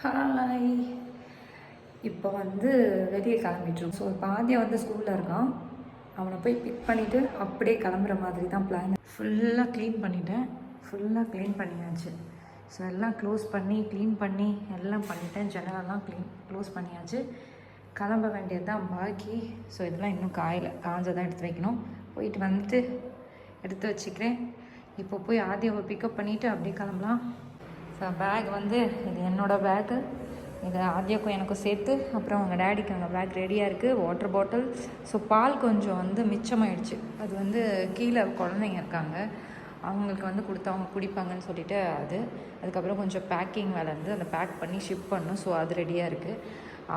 Hi இப்போ வந்து வெளியே கிளம்பிட்டுருக்கோம் ஸோ பாதியா வந்து ஸ்கூலில் இருக்கான். அவனை போய் பிக் பண்ணிவிட்டு அப்படியே கிளம்புற மாதிரி தான் பிளான் ஃபுல்லாக க்ளீன் பண்ணிட்டேன். ஃபுல்லாக க்ளீன் பண்ணியாச்சு. ஸோ எல்லாம் க்ளோஸ் பண்ணி க்ளீன் பண்ணி எல்லாம் பண்ணிட்டேன். ஜன்னலெல்லாம் க்ளீன் க்ளோஸ் பண்ணியாச்சு. கிளம்ப வேண்டியது தான் பாக்கி. ஸோ இதெல்லாம் இன்னும் காயலை. காஞ்சதான் எடுத்து வைக்கணும். போயிட்டு வந்துட்டு எடுத்து வச்சுக்கிறேன். இப்போ போய் ஆதியாவை பிக்கப் பண்ணிவிட்டு அப்படியே கிளம்பலாம். ஸோ பேக் வந்து இது என்னோடய பேக்கு இது ஆத்யாக்கும் எனக்கும் சேர்த்து அப்புறம் அவங்க டேடிக்கு அங்கே பேக் ரெடியாக இருக்குது வாட்டர் பாட்டில் ஸோ பால் கொஞ்சம் வந்து மிச்சமாயிடுச்சு. அது வந்து கீழே குழந்தைங்க இருக்காங்க. அவங்களுக்கு வந்து கொடுத்து அவங்க குடிப்பாங்கன்னு சொல்லிட்டு அது. அதுக்கப்புறம் கொஞ்சம் பேக்கிங் வேலை இருந்து அந்த பேக் பண்ணி ஷிப் பண்ணணும். ஸோ அது ரெடியாக இருக்குது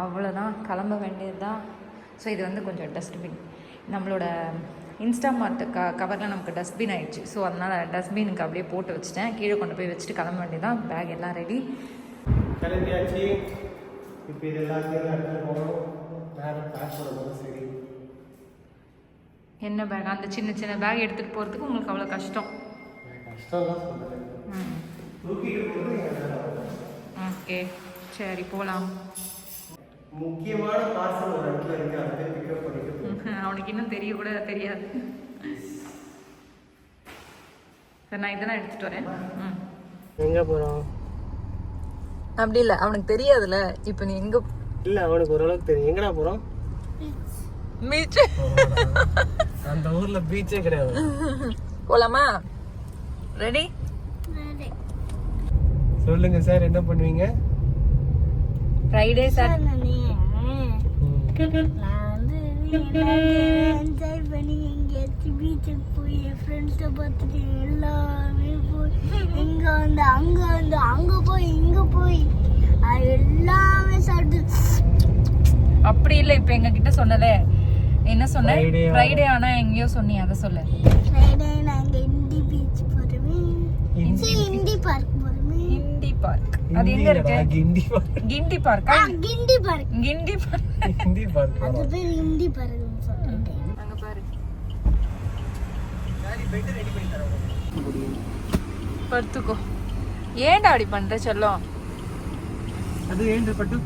அவ்வளோதான் கிளம்ப வேண்டியது தான் ஸோ இது வந்து கொஞ்சம் டஸ்ட்பின் நம்மளோட இன்ஸ்டாமார்ட் க கவரில் நமக்கு டஸ்ட்பின் ஆயிடுச்சு. ஸோ அதனால் டஸ்ட்பினுக்கு அப்படியே போட்டு வச்சுட்டேன். கீழே கொண்டு போய் வச்சுட்டு கிளம்ப வேண்டியதான் பேக் எல்லாம் ரெடி கிளம்பியாச்சு. இப்போ இது எல்லாத்தையும் எடுத்துட்டு போகணும் வேறு பேக் பண்ண போதும் சரி. என்ன பேக் அந்த சின்ன சின்ன பேக் எடுத்துகிட்டு போகிறதுக்கு உங்களுக்கு அவ்வளோ கஷ்டம். ஓகே. சரி போகலாம் முக்கியமான பார்சல் ஒரு இடத்துல இருக்கு அதை பிக்கப் பண்ணிட்டு. அவனுக்கு இன்னும் தெரிய கூட தெரியாது. சரி நான் இதெல்லாம் எடுத்துகிட்டு வரேன். எங்கே போகிறோம் அப்படி இல்லை அவனுக்கு தெரியாதுல்ல. இப்போ நீ எங்கே இல்லை அவனுக்கு ஓரளவுக்கு தெரியும். எங்கடா போகிறோம் பீச் அந்த ஊரில் பீச்சே கிடையாது. போலாமா? ரெடி சொல்லுங்க சார் என்ன பண்ணுவீங்க? ஃப்ரைடே சார் நான் வந்து என்ஜாய் பண்ணி எங்கேயாச்சும் பீச்சுக்கு போய் என் ஃப்ரெண்ட்ஸை பார்த்துட்டு எல்லாமே போய் இங்கே வந்து அங்கே வந்து அங்கே போய் இங்கே போய் அது எல்லாமே சாப்பிட்டு அப்படி இல்லை இப்போ எங்க கிட்ட சொன்னலே என்ன சொன்ன? ஃப்ரைடே ஆனா எங்கேயோ சொன்னி அதை சொல்லு. ஃப்ரைடே நாங்கள் இண்டி பீச் போகிறோமே இண்டி பார்க் பார்க் அது எங்க இருக்கு ஹிந்தி பார்க் கிண்டி பார்க்கா ஆ Guindy park Guindy park Hindi park அது பேர் பார்க்னு சொல்லிட்டு அங்க பாரு ரெடி பண்ணி தரோம் படுத்துக்கோ ஏன்டா அப்படி பண்ற செல்லம் அது ஏன் பட்டு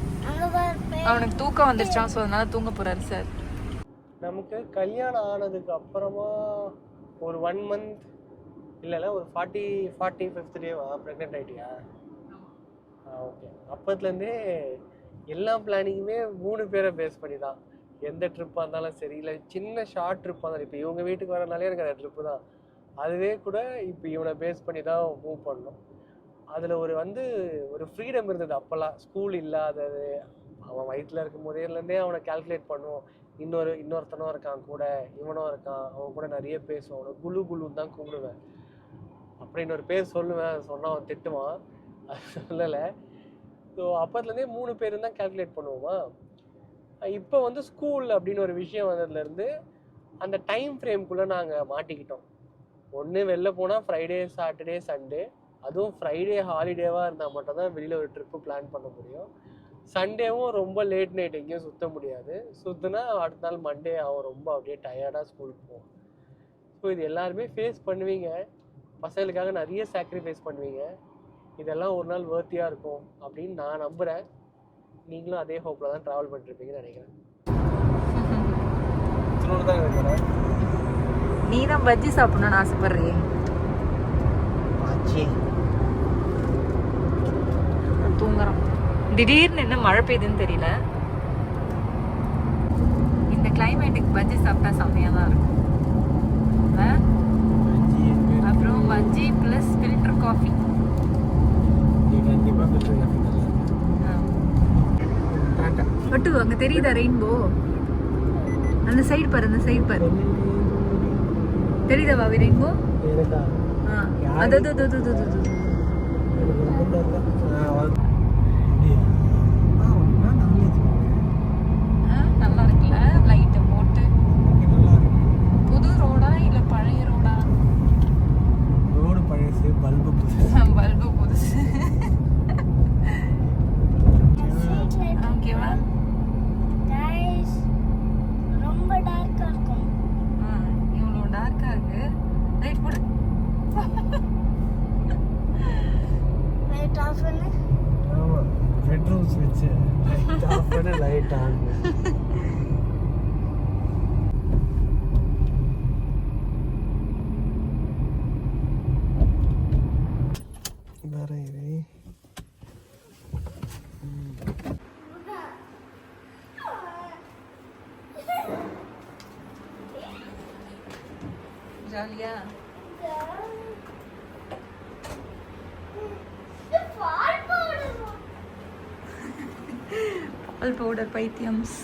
அவனுக்கு தூக்கம் வந்துருச்சான் ஸோ அதனால தூங்க போறாரு சார் நமக்கு கல்யாணம் ஆனதுக்கு அப்புறமா ஒரு ஒன் மந்த் இல்லைல்ல ஒரு ஃபார்ட்டி ஃபார்ட்டி ஃபிஃப்த் டேவா ப்ரெக்னென்ட் ஆகிட்டியா ஓகே. அப்பத்துலேருந்தே எல்லா பிளானிங்குமே மூணு பேரை பேஸ் பண்ணி தான். எந்த ட்ரிப்பாக இருந்தாலும் சரி இல்லை சின்ன ஷார்ட் ட்ரிப்பாக இருந்தாலும் இப்போ இவங்க வீட்டுக்கு வரனாலே எனக்கு அந்த ட்ரிப்பு தான். அதுவே கூட இப்போ இவனை பேஸ் பண்ணி தான் மூவ் பண்ணோம் அதில் ஒரு வந்து ஒரு ஃப்ரீடம் இருந்தது அப்போல்லாம் ஸ்கூல் இல்லாதது அவன் வயிற்றில் இருக்கும் போதேலேருந்தே அவனை கால்குலேட் பண்ணுவோம். இன்னொரு இன்னொருத்தனும் இருக்கான் கூட இவனும் இருக்கான். அவன் கூட நிறைய பேசுவான். அவனை குழு குழுன்னு தான் கூப்பிடுவேன். அப்புறம் இன்னொரு பேர் சொல்லுவேன். சொன்னால் அவன் திட்டுவான். அது சொல்லலை. ஸோ அப்பத்துலேருந்தே மூணு பேர் தான் கால்குலேட் பண்ணுவோமா? இப்போ வந்து ஸ்கூல் அப்படின்னு ஒரு விஷயம் வந்ததுலேருந்து அந்த டைம் ஃப்ரேம்குள்ளே நாங்கள் மாட்டிக்கிட்டோம். ஒன்று வெளில போனால் ஃப்ரைடே சாட்டர்டே சண்டே அதுவும் ஃப்ரைடே ஹாலிடேவாக இருந்தால் மட்டும்தான் வெளியில் ஒரு ட்ரிப்பு பிளான் பண்ண முடியும். சண்டேவும் ரொம்ப லேட் நைட் எங்கேயும் சுத்த முடியாது. சுற்றினா அடுத்த நாள் மண்டே அவன் ரொம்ப அப்படியே டயர்டாக ஸ்கூலுக்கு போவான் ஸோ இது எல்லாருமே ஃபேஸ் பண்ணுவீங்க. பசங்களுக்காக நிறைய சாக்ரிஃபைஸ் பண்ணுவீங்க. இதெல்லாம் ஒரு நாள் வேர்த்தியாக இருக்கும் அப்படின்னு நான் நம்புகிறேன் நீங்களும் அதே ஹோப்பில் தான் ட்ராவல் பண்ணிருப்பீங்கன்னு நினைக்கிறேன். நீ தான் பஜ்ஜி சாப்பிடணும்னு ஆசைப்படுறியே. ஆச்சி தூங்குறான். திடீர்னு என்ன மழை பெய்யுதுன்னு தெரியல. இந்த கிளைமேட்டுக்கு பஜ்ஜி சாப்பிட்டா செம்மையா தான் இருக்கும். ஆ? அப்புறம் பஜ்ஜி ப்ளஸ் ஃபில்டர் காஃபி பட்டு அங்க தெரியுதா ரெயின்போ அந்த சைடு பாரு அந்த சைடு பாரு. தெரியுதா பாவி ரெயின்போ அது அது அது அது அது அது ஆ, நல்லா இருக்குல்ல லைட்டை போட்டு புது ரோடா இல்ல பழைய ரோடா ரோடு பழசு பல்பு புதுசு பல்பு புதுசு ஸ்ட்ரீட் லைட் ஓகேவா கைஸ் ரொம்ப டார்க்காக இருக்கும் இவ்வளோ டார்க்கா இருக்கு லைட் போடு லைட் ஆஃப் பண்ணு பெட்ரூம் ஸ்விட்ச் லைட் ஆஃப் பண்ண லைட் ஆன் வேற இது ஜாலியா. பால் பவுடர் பைத்தியம்ஸ்.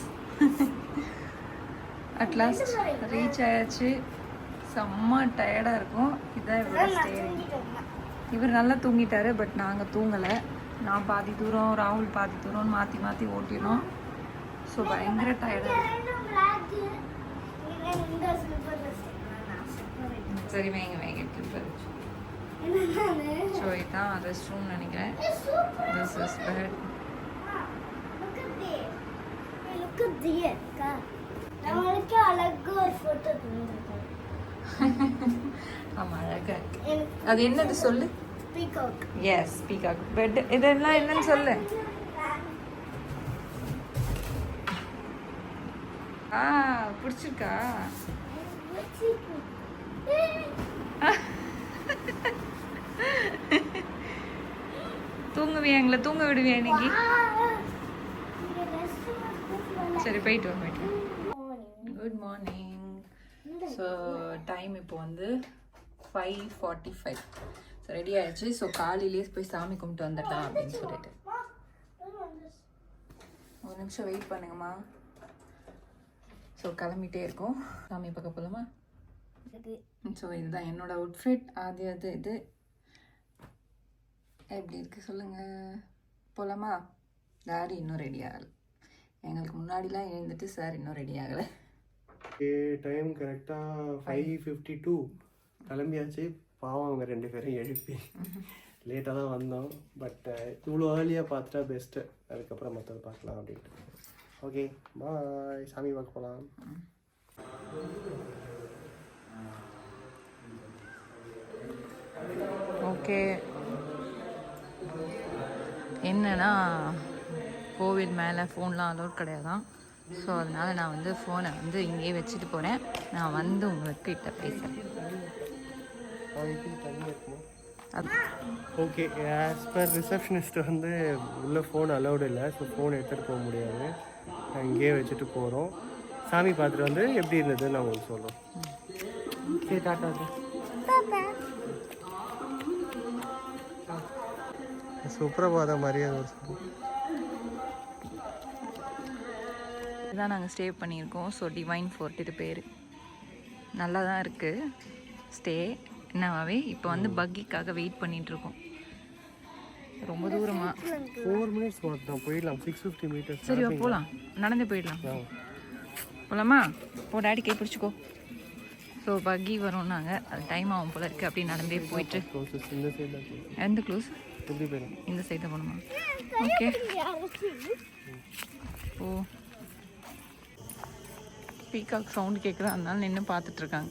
அட்லாஸ்ட் ரீச் ஆயாச்சு. செம்ம டயர்டாக இருக்கும். இதான் இவரோட ஸ்டேரிங் இவர் நல்லா தூங்கிட்டாரு பட் நாங்கள் தூங்கலை. நான் பாதி தூரம் ராகுல் பாதி தூரம்னு மாற்றி மாற்றி ஓட்டினோம் ஸோ பயங்கர டயர்டாக இருக்கு. சரி வைங்க வைங்க கிளிப்பர் ஸோ இதுதான் ரெஸ்ட் ரூம் நினைக்கிறேன். திஸ் இஸ் பெட் நம்மளுக்கு அழகா ஒரு போட்டோ தந்துருக்காங்க ஆமாம் அழகாக இருக்கு. எனக்கு அது என்னது சொல்லு? பீகாக் எஸ் பீகாக் பெட் இதெல்லாம் என்னன்னு சொல்லு. ஆ பிடிச்சிருக்கா. தூங்குவியா எங்களை? தூங்க விடுவியா இன்னைக்கு? சரி போயிட்டு வா போயிட்டு குட் மார்னிங் ஸோ டைம் இப்போ வந்து five forty five so ready ஆயிடுச்சு. ஸோ காலையிலேயே போய் சாமி கும்பிட்டு வந்துடலாம் அப்படின்னு சொல்லிட்டு. ஒரு நிமிஷம் வெயிட் பண்ணுங்கம்மா. ஸோ கிளம்பிட்டே இருக்கோம். சாமி பார்க்க போகலாமா ஸோ இதுதான் என்னோட அவுட்ஃபிட் அது அது இது. எப்படி இருக்கு சொல்லுங்க. போகலாமா டாடி இன்னும் ரெடி ஆகலை. எங்களுக்கு முன்னாடிலாம் எழுந்துட்டு சார் இன்னும் ரெடி ஆகலை. டைம் கரெக்டாக ஃபைவ் ஃபிஃப்டி டூ கிளம்பியாச்சு. பாவம் அவங்க ரெண்டு பேரும் எழுப்பி. லேட்டாக தான் வந்தோம். பட் இவ்வளோ ஏர்லியாக பார்த்துட்டா பெஸ்ட்டு அதுக்கப்புறம் மற்றது பார்க்கலாம் அப்படின்ட்டு. ஓகே பாய் சாமி பார்க்க போகலாம் ஓகே என்னன்னா கோவில் மேலே ஃபோன்லாம் அலோட் கிடையாதான். ஸோ அதனால் நான் வந்து ஃபோனை வந்து இங்கேயே வச்சுட்டு போகிறேன் நான் வந்து உங்களுக்கு கிட்ட பேசுகிறேன் ஓகே ஆஸ் பர் ரிசப்ஷனிஸ்ட் வந்து உள்ளே ஃபோன் அலௌடு இல்லை. ஸோ ஃபோன் எடுத்துகிட்டு போக முடியாது. நான் இங்கேயே வச்சுட்டு போகிறோம் சாமி பார்த்துட்டு வந்து எப்படி இருந்ததுன்னு நான் உங்களுக்கு சொல்கிறோம் சரி டாட்டா சுப்ரபாத மரியாதை தான் நாங்கள் ஸ்டே பண்ணியிருக்கோம். ஸோ டிவைன் ஃபோர்ட் இது பேர். நல்லா தான் இருக்குது ஸ்டே என்னவாவே இப்போ வந்து பக்கிக்காக வெயிட் பண்ணிட்டு இருக்கோம் ரொம்ப தூரமாக ஃபோர் மினிட்ஸ் மட்டும் போயிடலாம். சிக்ஸ் ஃபிஃப்டி மீட்டர்ஸ் சரி போகலாம் நடந்து போயிடலாம். போகலாமா போ டாடி கை பிடிச்சிக்கோ. ஸோ பக்கி வரும்னாங்க அது டைம் ஆகும் போல இருக்குது அப்படி நடந்தே போயிட்டு. எந்த க்ளோஸ் எப்படி போயிடும் இந்த சைடு போகணுமா? ஓகே ஓ. பீகாக் சவுண்ட் கேட்குது அதனால நின்று பார்த்துட்டு இருக்காங்க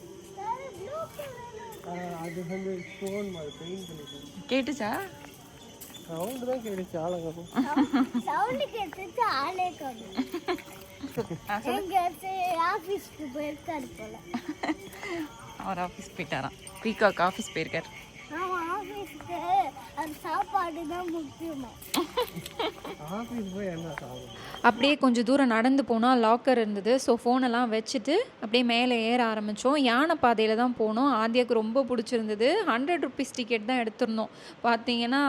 அது வந்து ஃபோன் மாதிரி பெயிண்ட் பண்ணிக்கலாம் கேட்டுச்சா? சவுண்டு தான் கேட்டுச்சு ஆளுங்க. சவுண்டு கேட்டுச்சு ஆளே ஆஃபீஸ்க்கு போயிருக்காரு போல. அவர் ஆஃபீஸ் போயிட்டாராம். பீகாக் ஆஃபீஸ் போயிருக்கார். அது சாப்பாடு தான் முக்கியமா. அப்படியே கொஞ்சம் தூரம் நடந்து போனால் லாக்கர் இருந்தது. ஸோ ஃபோனெல்லாம் வச்சுட்டு அப்படியே மேலே ஏற ஆரம்பித்தோம் யானை பாதையில் தான் போனோம். ஆதியாக்கு ரொம்ப பிடிச்சிருந்தது. ஹண்ட்ரட் ருபீஸ் டிக்கெட் தான் எடுத்திருந்தோம். பார்த்தீங்கன்னா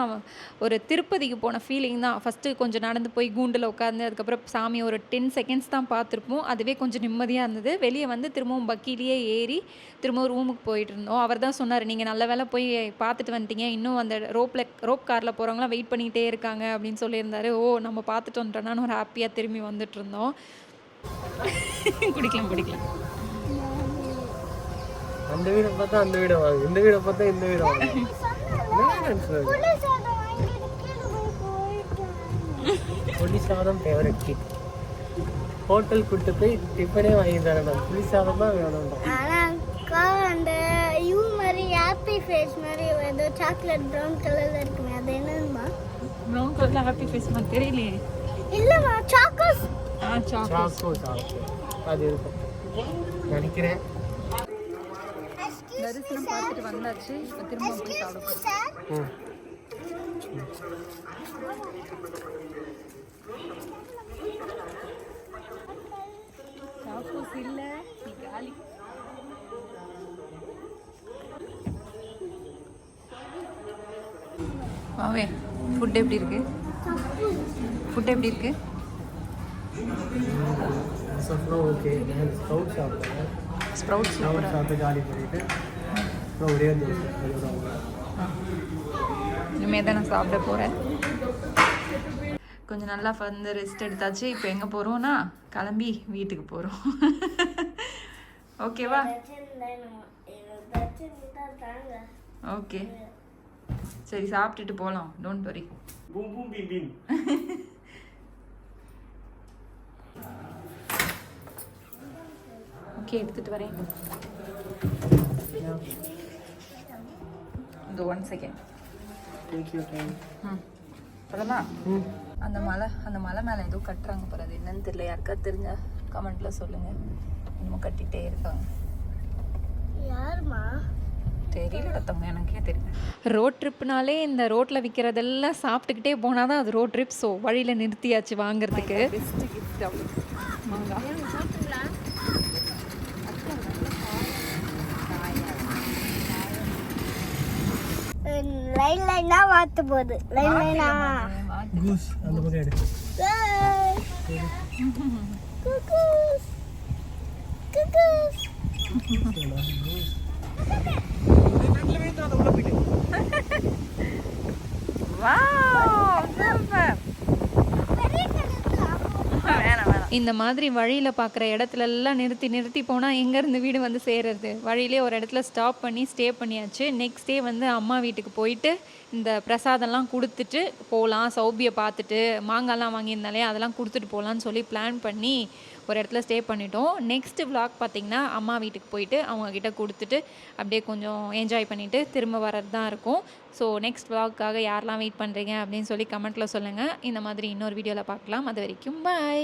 ஒரு திருப்பதிக்கு போன ஃபீலிங் தான். ஃபஸ்ட்டு கொஞ்சம் நடந்து போய் கூண்டில் உட்காந்து அதுக்கப்புறம் சாமி ஒரு டென் செகண்ட்ஸ் தான் பார்த்துருப்போம். அதுவே கொஞ்சம் நிம்மதியாக இருந்தது. வெளியே வந்து திரும்பவும் பக்கிலேயே ஏறி திரும்பவும் ரூமுக்கு போயிட்டு இருந்தோம். அவர் தான் சொன்னார் நீங்கள் நல்ல வேளை போய் பார்த்துட்டு வந்துட்டீங்க. இன்னும் அந்த ரோப்பில் ரோப் காரில் போகிறவங்களாம் வெயிட் பண்ணிக்கிட்டே இருக்காங்க அப்படின்னு சொல்லியிருந்தாரு. ஓ நம்ம பார்த்துட்டு வந்துட்டோம்னா ஒரு ஹாப்பியாக திரும்பி வந்துட்டு இருந்தோம் குடிக்கலாம் குடிக்கலாம். அந்த வீடை பார்த்தா அந்த வீடை வாங்க. இந்த வீடை பார்த்தா இந்த வீடை வாங்க. புளி சாதம் ஃபேவரட் கிட் ஹோட்டல் கூட்டு போய் டிஃபனே வாங்கி தரணும் புளி சாதம் தான் வேணும்ன்றோம் ஹாப்பி ஃபேஸ் மாதிரி ஏதோ சாக்லேட் ப்ரௌன் கலர்ல இருக்குமே அது என்னமா ப்ரௌன் கலரில் ஹாப்பி ஃபேஸ் மாதிரி தெரியலையே இல்லைம்மா சாக்கோஸ் ஆ சாக்லேட் சாக்கோஸா ஓகே அது இருக்கும் நினைக்கிறேன் தரிசனம் பார்த்துட்டு வந்தாச்சு இப்போ திரும்ப போய் சாப்பிட போகிறோம் சார் ம் சாக்கோஸ் இல்லை காலி வாவே ஃபுட் எப்படி இருக்கு? ஃபுட் எப்படி இருக்கு? ஓகே. ஸ்ப்ரவுட் சாப்பிட்டேன். சாப்பிட்டு காலி பண்ணிட்டு ஒரே. இனிமேல் தான் நான் சாப்பிட போகிறேன் கொஞ்சம் நல்லா வந்து ரெஸ்ட் எடுத்தாச்சு. இப்போ எங்கே போகிறோம்னா கிளம்பி வீட்டுக்கு போகிறோம் ஓகேவா ஓகே சரி சாப்பிட்டுட்டு போகலாம் டோன்ட் வரி பூம் பூம் பீம் பீம் ஓகே எடுத்துகிட்டு வரேன். இந்த ஒன் செகண்ட் ம். சொல்லமா அந்த மலை அந்த மலை மேலே ஏதோ கட்டுறாங்க பாரு அது என்னன்னு தெரியல. யாருக்கா தெரிஞ்சா கமெண்ட்ல சொல்லுங்க. இன்னும் கட்டிகிட்டே இருக்காங்க. தெரியல ஒருத்தவங்க எனக்கே தெரியல. ரோட் ட்ரிப்னாலே இந்த ரோட்டில் விற்கிறதெல்லாம் சாப்பிட்டுக்கிட்டே போனால் தான் அது ரோட் ட்ரிப் ஸோ வழியில் நிறுத்தியாச்சு வாங்குறதுக்கு. பெஸ்ட் கிஃப்ட் அவளுக்கு மாங்காய் லைன் லைனா மாத்து போகுது. லைன் லைனா கூஸ் அந்த பக்கம் எடு. குக்கூஸ். குக்கூஸ். வாவ் சூப்பர் வேணாம் வேணாம் இந்த மாதிரி வழியில் பார்க்குற இடத்துல எல்லாம் நிறுத்தி நிறுத்தி போனால் எங்கேருந்து வீடு வந்து சேர்றது? வழியிலே ஒரு இடத்துல ஸ்டாப் பண்ணி ஸ்டே பண்ணியாச்சு. நெக்ஸ்ட் டே வந்து அம்மா வீட்டுக்கு போயிட்டு இந்த பிரசாதம்லாம் கொடுத்துட்டு போகலாம் சௌபியை பார்த்துட்டு மாங்காய்லாம் வாங்கியிருந்தாலே அதெல்லாம் கொடுத்துட்டு போகலான்னு சொல்லி பிளான் பண்ணி ஒரு இடத்துல ஸ்டே பண்ணிட்டோம். நெக்ஸ்ட்டு விளாக் பார்த்திங்கன்னா அம்மா வீட்டுக்கு போயிட்டு அவங்கக்கிட்ட கொடுத்துட்டு அப்படியே கொஞ்சம் என்ஜாய் பண்ணிவிட்டு திரும்ப வர்றது தான் இருக்கும். ஸோ நெக்ஸ்ட் விளாக்காக யாரெல்லாம் வெயிட் பண்ணுறீங்க அப்படின்னு சொல்லி கமெண்ட்டில் சொல்லுங்கள் இந்த மாதிரி இன்னொரு வீடியோவில் பார்க்கலாம் அது வரைக்கும் பாய்